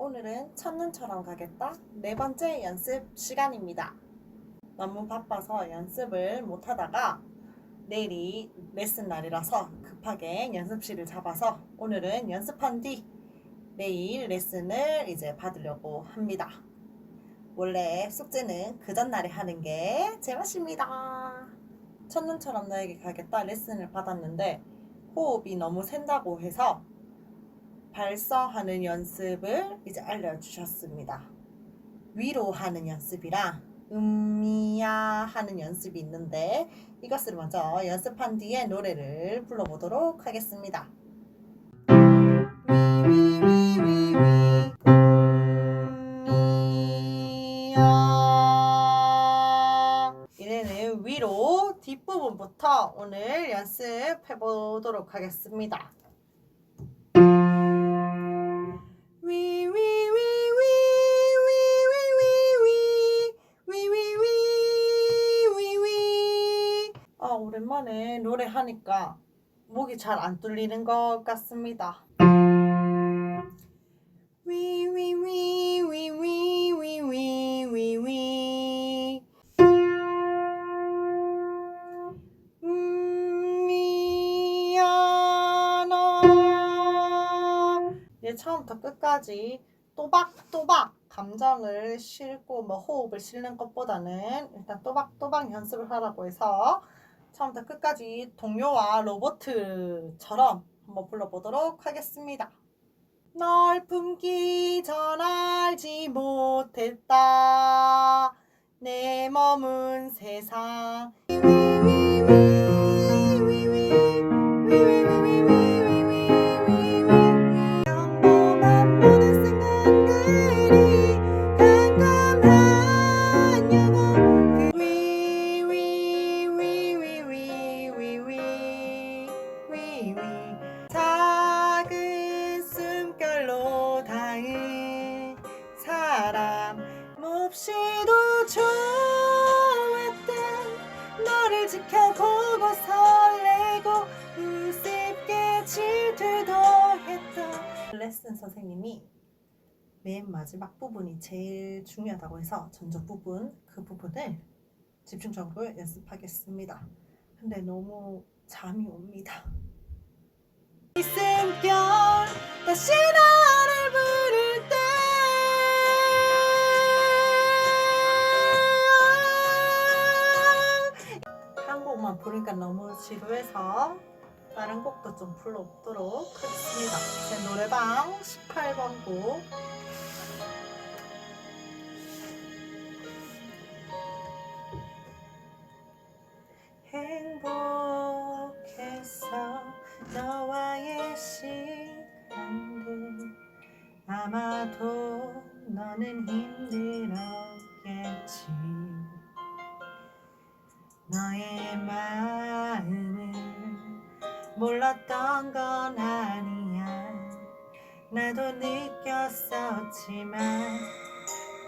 오늘은 첫눈처럼 가겠다 네 번째 연습 시간입니다. 너무 바빠서 연습을 못 하다가 내일이 레슨 날이라서 급하게 연습실을 잡아서 오늘은 연습한 뒤 내일 레슨을 이제 받으려고 합니다. 원래 숙제는 그 전날에 하는 게 제맛입니다. 첫눈처럼 너에게 가겠다 레슨을 받았는데 호흡이 너무 샌다고 해서 발서하는 연습을 이제 알려주셨습니다. 위로 하는 연습이랑 음미야 하는 연습이 있는데 이것을 먼저 연습한 뒤에 노래를 불러보도록 하겠습니다. 위로 뒷부분부터 오늘 연습해 보도록 하겠습니다. 오랜만에 노래하니까 목이 잘 안 뚫리는 것 같습니다. 위위위위위위위위위 미안하 이제 처음부터 끝까지 또박또박 감정을 싣고 뭐 호흡을 싣는 것보다는 일단 또박또박 연습을 하라고 해서 처음부터 끝까지 동요와 로보트처럼 한번 불러보도록 하겠습니다. 널 품기 전 알지 못했다 내 머문 세상 평범한 우습게 질투도 했던 레슨 선생님이 맨 마지막 부분이 제일 중요하다고 해서 전적 부분 그 부분을 집중적으로 연습하겠습니다. 근데 너무 잠이 옵니다. 이승결 다시 나를 부를 때한 곡만 부르니까 너무 지루해서 다른 곡도 좀 불러보도록 하겠습니다. 제 노래방 18번 곡. 행복했어 너와의 시간들. 아마도 너는 힘들었겠지. 너의 마음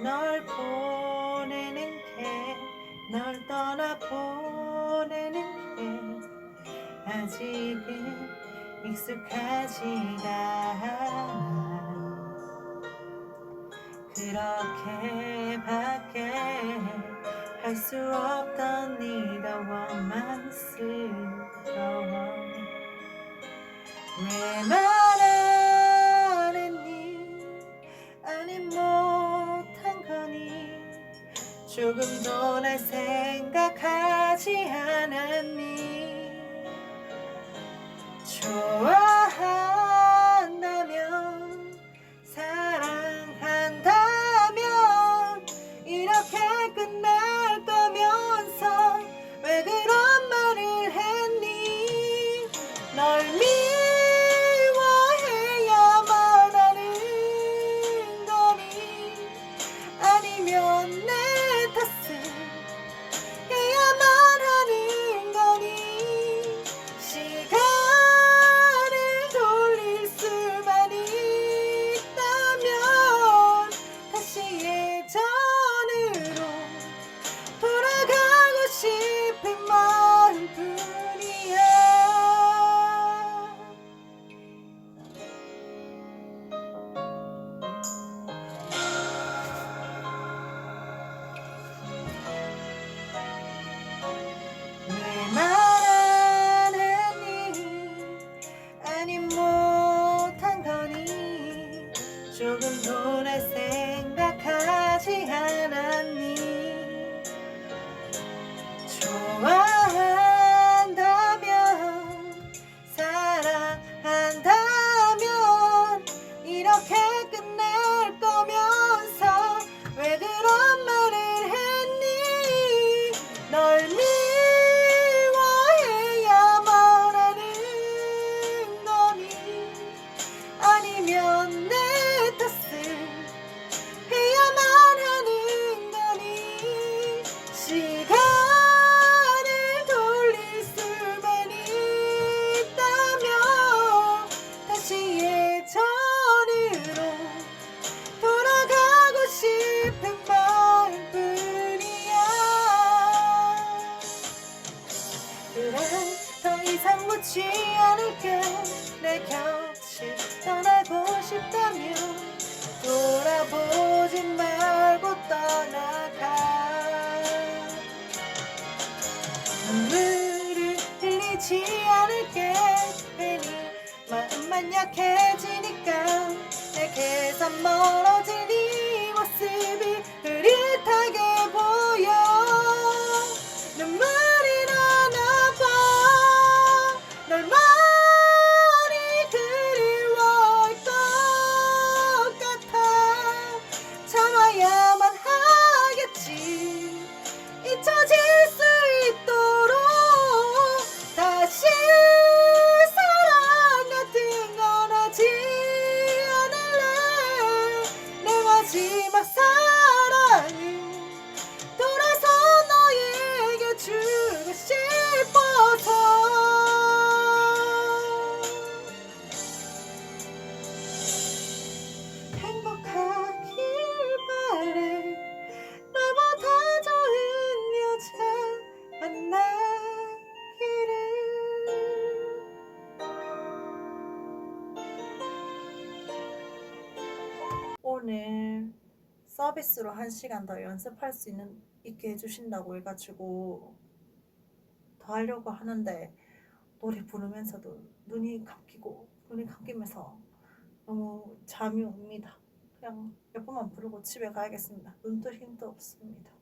널 보내는 게널 떠나 보내는 게 아직은 익숙하지가 않아. 그렇게밖에 할 수 없던 네가 원망스 묻지 않을게 내 곁을 떠나고 싶다면 돌아보지 말고 떠나가. 눈물을 흘리지 않을게 괜히 마음만 약해지니까 내게서 멀어진 이 모습이 흐릿하게 행복하길 바래. 나보다 좋은 여자 만나기를. 오늘 서비스로 한 시간 더 연습할 수 있는 있게 해주신다고 해가지고 더 하려고 하는데 노래 부르면서도 눈이 감기고 눈이 감기면서 너무 잠이 옵니다. 그냥 몇 번만 부르고 집에 가야겠습니다. 눈도 힘도 없습니다.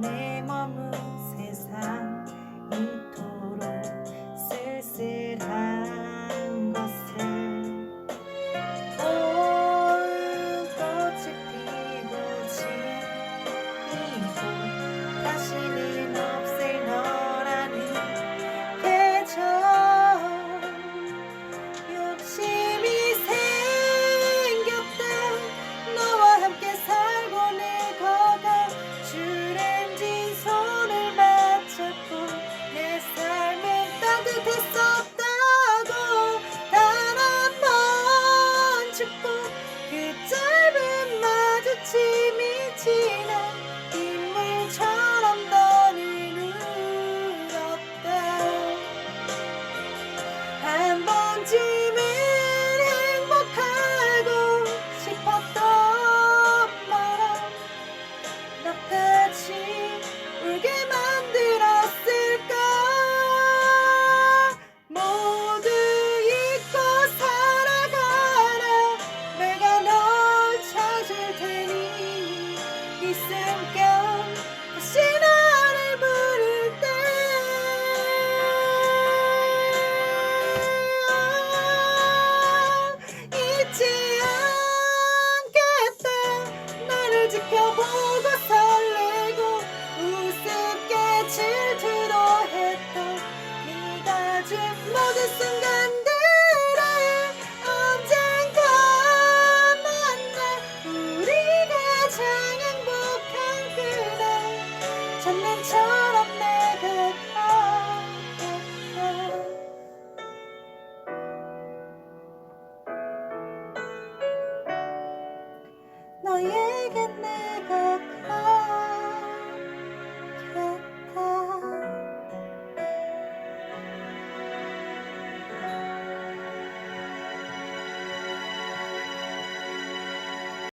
내 머문 세상 지켜보고 설